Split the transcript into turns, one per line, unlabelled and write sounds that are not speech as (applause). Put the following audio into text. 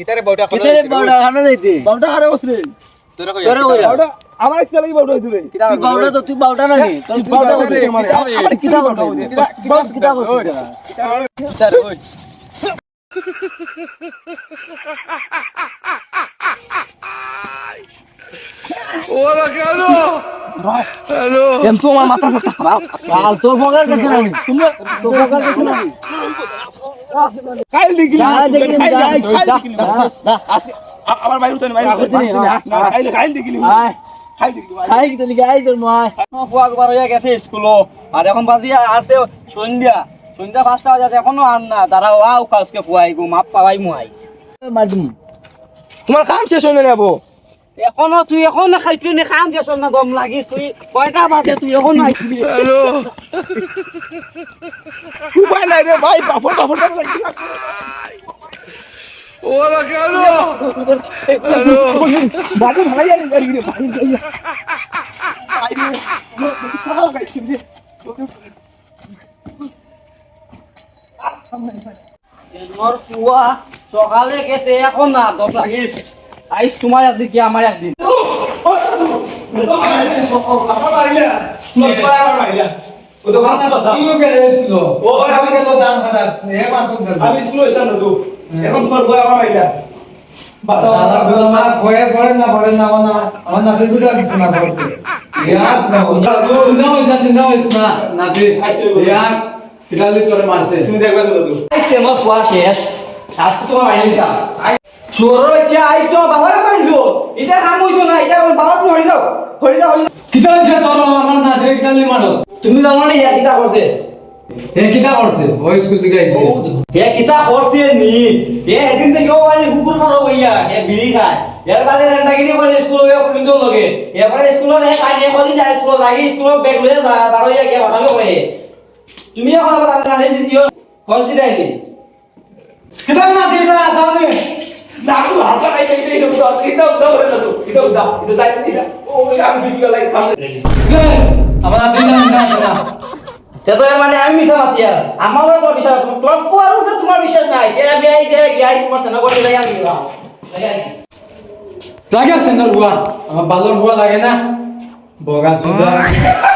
কিতারে বউটা
কিতারে বাউডা খানা যাইতে
বাউটা আরে বসরে
তোরা কই
তোরে কইরা।
বাউটা আমার একটা লাগি বাউটা হইছে রে
তুই বাউডা তো তুই বাউডা নাকি তোর তুই
বাউডা
বাউডা
হইছে
আমার কিতা করতে কিতা কিতা কিতা করতে
স্যার ওই এম তো আমার মাথা খারাপ
সাল তোর বগার কাছে
তোমরা
তোর বগার কাছে নাকি
খাইল আমার বাইরে না খাইল খাইল
খাই কি গাই তোর
হয়ে গেছে স্কুলও। আর এখন বাজিয়া আসছে সন্ধ্যা। সন্ধ্যা পাঁচটা বাজে এখনও আন না। তারা ওয়াও কাজকে ফুয়াই গো মাপ পাওয়াই মুয়াই।
মাদুম
তোমার কাম শেষ হয়ে যাব
এখনও তুই এখন খাইছিলি নে খাম গেছ না গম লাগি তুই কয়টা বাজে তুই এখন আইছিলি?
উপায় নাই রে ভাই পাফর পাফর পাফর বাড়ি ভালাই যাই। গাড়ি রে যাই বাইরে
মোর ফুয়া সকালে গেছে এখন না দম লাগিস। আইস তোমার একদিন কি আমার একদিন?
আমার বাড়ি না তোমার পায় আমার বাড়ি না ও তো বাসা বাসা ও আমি গেল দান খাতা আমি স্কুলে ছিলাম না তো এখন তোমার ভয় আমার বাড়ি না তুমি দেখবে তো তো
আইসে মোর ফুয়া শেষ। আজকে তোমার বাড়ি যা। চোর হচ্ছে আইস বাবার এটা কাম হইতো না এটা বাবার হয়ে যাও যাও তুমি জানো না ইয়া কিতা করছে হে কিতা করছে নি? হে এদিন থেকে ও কুকুর খানো বইয়া হে বিড়ি খায়। ইয়ার বাদে রেন্টা কিনি করে স্কুল হয়ে ফিন্দল লগে এবারে স্কুলত হে কাইনে কদিন যায় স্কুল লাগি স্কুলত বেগ লয়ে যায় বারো ইয়া গিয়া ঘটাবে করে তুমি এখন দিও কষ্ট কিতা না। সামনে
నాకు ఆశ అయితే ఇది ఇది ఉందా ఇది ఉందా వరద ఇది ఉందా ఇది దాయి ఇది ఓ আমি ভিডিও লাইক খাম
তে তো এর মানে আমি মিছা মাতি আর আমার উপরে তোমার বিশ্বাস তোমার ফুয়ার উপরে তোমার বিশ্বাস নাই এ আমি আই যে গিয়াই তোমার সেনা করে যাই আমি দিবা
জাগা সেন্দর বুয়া আমার বালর বুয়া লাগে না বগা চুদা (laughs)